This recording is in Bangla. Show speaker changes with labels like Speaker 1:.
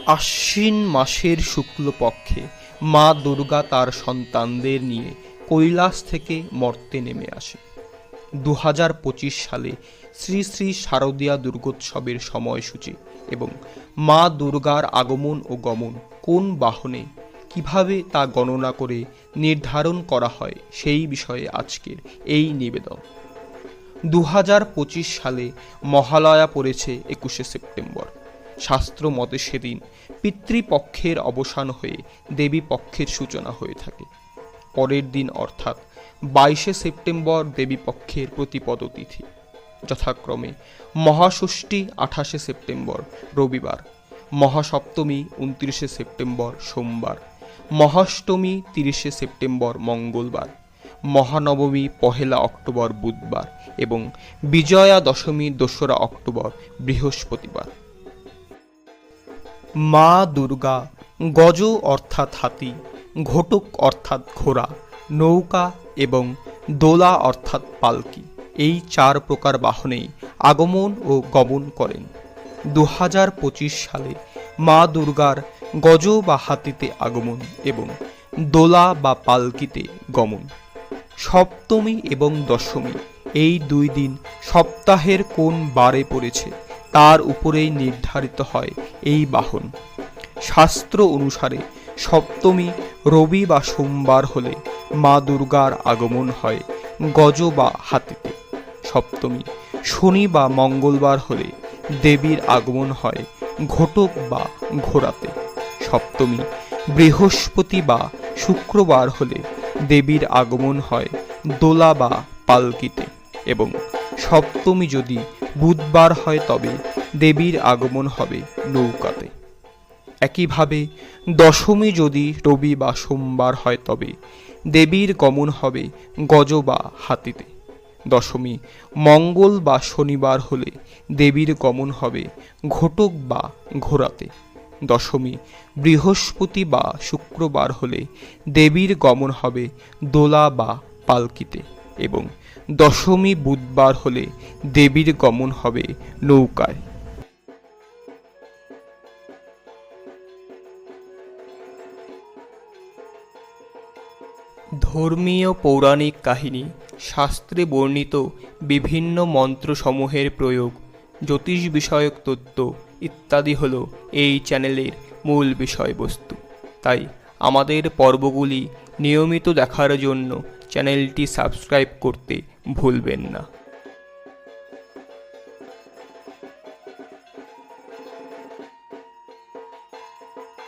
Speaker 1: আশ্বিন মাসের শুক্লপক্ষে মা দুর্গা তার সন্তানদের নিয়ে কৈলাস থেকে মর্তে নেমে আসে। দু সালে শ্রী শ্রী শারদীয়া দুর্গোৎসবের সময়সূচি এবং মা দুর্গার আগমন ও গমন কোন বাহনে কীভাবে তা গণনা করে নির্ধারণ করা হয় সেই বিষয়ে আজকের এই নিবেদন। দু সালে মহালয়া পড়েছে একুশে সেপ্টেম্বর। শাস্ত্র মতে সেদিন পিতৃপক্ষের অবসান হয়ে দেবী পক্ষের সূচনা হয়ে থাকে। পরের দিন অর্থাৎ বাইশে সেপ্টেম্বর দেবী পক্ষের প্রতিপদ তিথি যথাক্রমে মহাষষ্ঠী আঠাশে সেপ্টেম্বর রবিবার, মহাসপ্তমী উনত্রিশে সেপ্টেম্বর সোমবার, মহাষ্টমী তিরিশে সেপ্টেম্বর মঙ্গলবার, মহানবমী পহেলা অক্টোবর বুধবার এবং বিজয়া দশমী দোসরা অক্টোবর বৃহস্পতিবার। মা দুর্গা, গজ অর্থাৎ হাতি, ঘটক অর্থাৎ ঘোড়া, নৌকা এবং দোলা অর্থাৎ পালকি, এই চার প্রকার বাহনেই আগমন ও গমন করেন। দু হাজার পঁচিশ সালে মা দুর্গার গজ বা হাতিতে আগমন এবং দোলা বা পালকিতে গমন। সপ্তমী এবং দশমী, এই দুই দিন সপ্তাহের কোন বারে পড়েছে, তার উপরেই নির্ধারিত হয় এই বাহন। শাস্ত্র অনুসারে সপ্তমী রবি বা সোমবার হলে মা দুর্গার আগমন হয় গজ বা হাতিতে। সপ্তমী শনি বা মঙ্গলবার হলে দেবীর আগমন হয় ঘটক বা ঘোড়াতে। সপ্তমী বৃহস্পতি বা শুক্রবার হলে দেবীর আগমন হয় দোলা বা পালকিতে এবং সপ্তমী যদি বুধবার হয় তবে দেবীর আগমন হবে নৌকাতে। একইভাবে দশমী যদি রবি বা সোমবার হয় তবে দেবীর গমন হবে গজ বা হাতিতে। দশমী মঙ্গল বা শনিবার হলে দেবীর গমন হবে ঘটক বা ঘোড়াতে। দশমী বৃহস্পতি বা শুক্রবার হলে দেবীর গমন হবে দোলা বা পালকিতে এবং দশমী বুধবার হলে দেবীর গমন হবে নৌকায়। ধর্মীয় পৌরাণিক কাহিনী, শাস্ত্রে বর্ণিত বিভিন্ন মন্ত্রসমূহের প্রয়োগ, জ্যোতিষ বিষয়ক তত্ত্ব ইত্যাদি হল এই চ্যানেলের মূল বিষয়বস্তু। তাই আমাদের পর্বগুলি নিয়মিত দেখার জন্য চ্যানেলটি সাবস্ক্রাইব করতে ভুলবেন না।